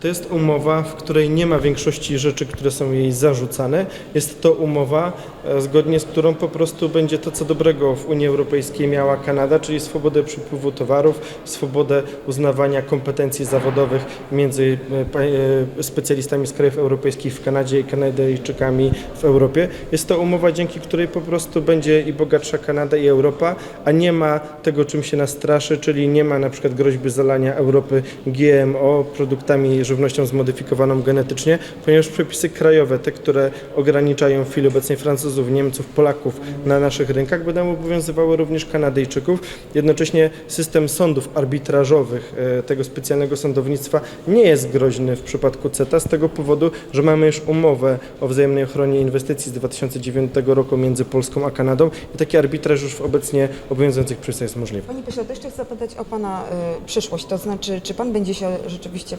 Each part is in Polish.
To jest umowa, w której nie ma większości rzeczy, które są jej zarzucane. Jest to umowa, e, zgodnie z którą po prostu będzie to, co dobrego w Unii Europejskiej miała Kanada, czyli swobodę przepływu towarów, swobodę uznawania kompetencji zawodowych między e, e, specjalistami z krajów europejskich w Kanadzie i Kanadyjczykami w Europie. Jest to umowa, dzięki której po prostu będzie i bogatsza Kanada i Europa, a nie ma tego, czym się nas straszy, czyli nie ma na przykład groźby zalania Europy GMO produktami żywnością zmodyfikowaną genetycznie, ponieważ przepisy krajowe, te, które ograniczają w chwili obecnej Francuzów, Niemców, Polaków na naszych rynkach, będą obowiązywały również Kanadyjczyków. Jednocześnie system sądów arbitrażowych e, tego specjalnego sądownictwa nie jest groźny w przypadku CETA z tego powodu, że mamy już umowę o wzajemnej ochronie inwestycji z 2009 roku między Polską a Kanadą i taki arbitraż już w obecnie obowiązujących przepisach jest możliwy. Panie pośle, jeszcze chcę zapytać o Pana y, przyszłość, to znaczy, czy Pan będzie się rzeczywiście y,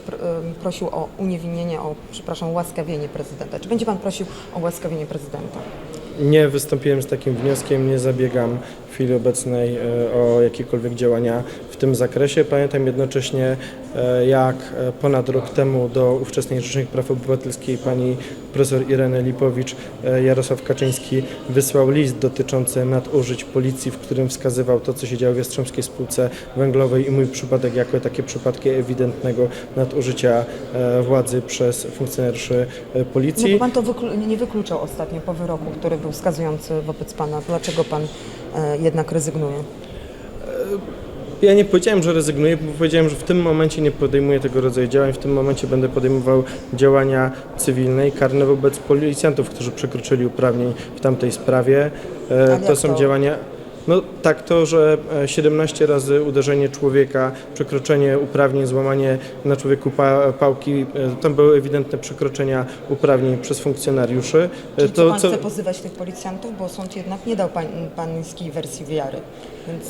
prosił o uniewinnienie, o, przepraszam, ułaskawienie prezydenta? Czy będzie Pan prosił o ułaskawienie prezydenta? Nie wystąpiłem z takim wnioskiem, nie zabiegam chwili obecnej e, o jakiekolwiek działania w tym zakresie. Pamiętam jednocześnie, e, jak e, ponad rok temu do ówczesnej Rzecznik Praw Obywatelskich pani profesor Ireny Lipowicz Jarosław Kaczyński wysłał list dotyczący nadużyć policji, w którym wskazywał to, co się działo w Jastrzębskiej Spółce Węglowej i mój przypadek jako takie przypadki ewidentnego nadużycia władzy przez funkcjonariuszy No policji. bo Pan to wyklu- nie wykluczał ostatnio po wyroku, który był skazujący wobec Pana. Dlaczego Pan jednak rezygnuje? Ja nie powiedziałem, że rezygnuję, bo powiedziałem, że w tym momencie nie podejmuję tego rodzaju działań. W tym momencie będę podejmował działania cywilne i karne wobec policjantów, którzy przekroczyli uprawnień w tamtej sprawie. E, To są działania. No tak, to, że e, 17 razy uderzenie człowieka, przekroczenie uprawnień, złamanie na człowieku pa, pałki, e, tam były ewidentne przekroczenia uprawnień przez funkcjonariuszy. E, Czyli to, Pan co- chce pozywać tych policjantów, bo sąd jednak nie dał pan, pańskiej wersji wiary. Więc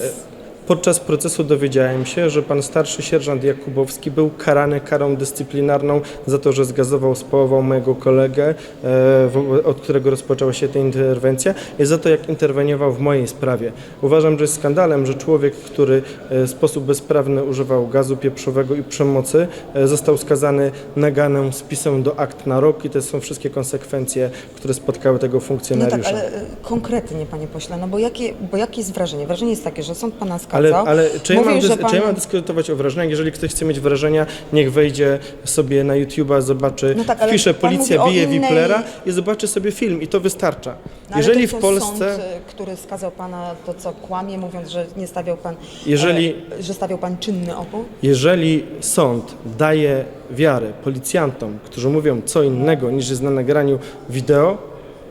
Podczas procesu dowiedziałem się, że pan starszy sierżant Jakubowski był karany karą dyscyplinarną za to, że zgazował, spałował mojego kolegę, e, od którego rozpoczęła się ta interwencja i za to, jak interweniował w mojej sprawie. Uważam, że jest skandalem, że człowiek, który e, w sposób bezprawny używał gazu pieprzowego i przemocy, e, został skazany naganą spisem do akt na rok i to są wszystkie konsekwencje, które spotkały tego no funkcjonariusza. tak, ale konkretnie, panie pośle, no bo jakie, bo jakie jest wrażenie? Wrażenie jest takie, że sąd pana skazał. Ale, ale czy, ja Mówił, mam pan... czy ja mam dyskutować o wrażeniach? Jeżeli ktoś chce mieć wrażenia, niech wejdzie sobie na YouTube'a, zobaczy, No tak, pan policja bije innej- Wiplera i zobaczy sobie film i to wystarcza. No, Jeżeli w Polsce... Sąd, e, który skazał pana, to co kłamie, mówiąc, że nie stawiał pan. Jeżeli- E, że stawiał pan czynny opór? Jeżeli sąd daje wiarę policjantom, którzy mówią co innego niż jest na nagraniu wideo,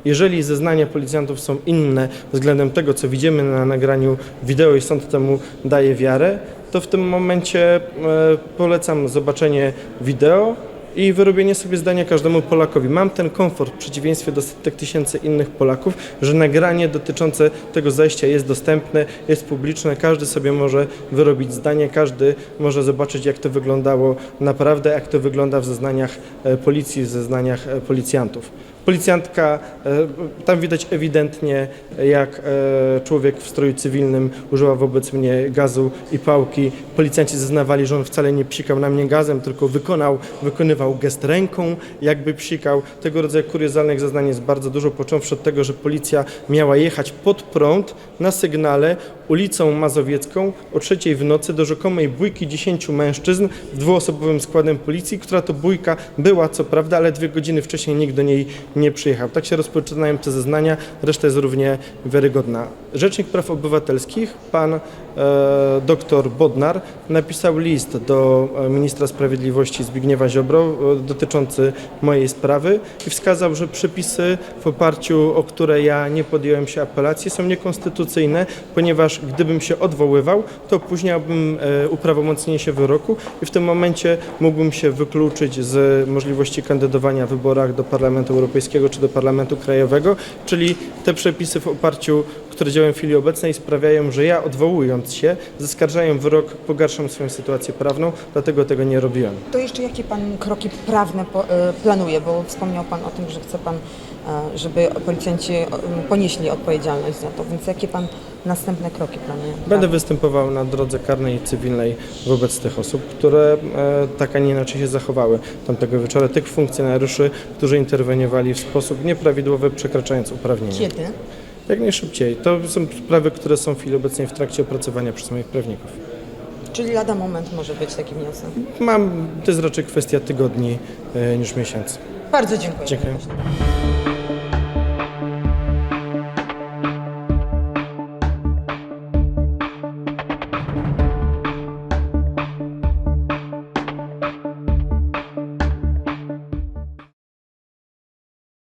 jeżeli zeznania policjantów są inne względem tego, co widzimy na nagraniu wideo i sąd temu daje wiarę, to w tym momencie e, polecam zobaczenie wideo i wyrobienie sobie zdania każdemu Polakowi. Mam ten komfort w przeciwieństwie do setek tysięcy innych Polaków, że nagranie dotyczące tego zajścia jest dostępne, jest publiczne, każdy sobie może wyrobić zdanie, każdy może zobaczyć jak to wyglądało naprawdę, jak to wygląda w zeznaniach e, policji, w zeznaniach e, policjantów. Policjantka, e, tam widać ewidentnie, jak e, człowiek w stroju cywilnym użyła wobec mnie gazu i pałki. Policjanci zeznawali, że on wcale nie psikał na mnie gazem, tylko wykonał, wykonywał gest ręką, jakby psikał. Tego rodzaju kuriozalnych zeznań jest bardzo dużo, począwszy od tego, że policja miała jechać pod prąd na sygnale ulicą Mazowiecką o trzeciej w nocy do rzekomej bójki 10 mężczyzn w dwuosobowym składem policji, która to bójka była co prawda, ale dwie godziny wcześniej nikt do niej nie przyjechał. Tak się rozpoczynają te zeznania, reszta jest równie wiarygodna. Rzecznik Praw Obywatelskich, pan e, doktor Bodnar, napisał list do e, ministra sprawiedliwości Zbigniewa Ziobro e, dotyczący mojej sprawy i wskazał, że przepisy w oparciu o które ja nie podjąłem się apelacji są niekonstytucyjne, ponieważ gdybym się odwoływał, to opóźniałbym e, uprawomocnienie się wyroku i w tym momencie mógłbym się wykluczyć z możliwości kandydowania w wyborach do Parlamentu Europejskiego czy do Parlamentu Krajowego, czyli te przepisy w oparciu które działają w chwili obecnej sprawiają, że ja odwołując się, zaskarżając wyrok, pogarszam swoją sytuację prawną, dlatego tego nie robiłem. To jeszcze jakie pan kroki prawne e, planuje? Bo wspomniał pan o tym, że chce pan, e, żeby policjanci e, ponieśli odpowiedzialność za to. Więc jakie pan następne kroki planuje? Będę występował na drodze karnej i cywilnej wobec tych osób, które e, tak, a nie inaczej się zachowały tamtego wieczora, tych funkcjonariuszy, którzy interweniowali w sposób nieprawidłowy, przekraczając uprawnienia. Kiedy? Jak najszybciej. To są sprawy, które są w chwili obecnej w trakcie opracowania przez moich prawników. Czyli lada moment może być taki wniosek. Mam, to jest raczej kwestia tygodni e, niż miesięcy. Bardzo dziękuję. Dziękuję.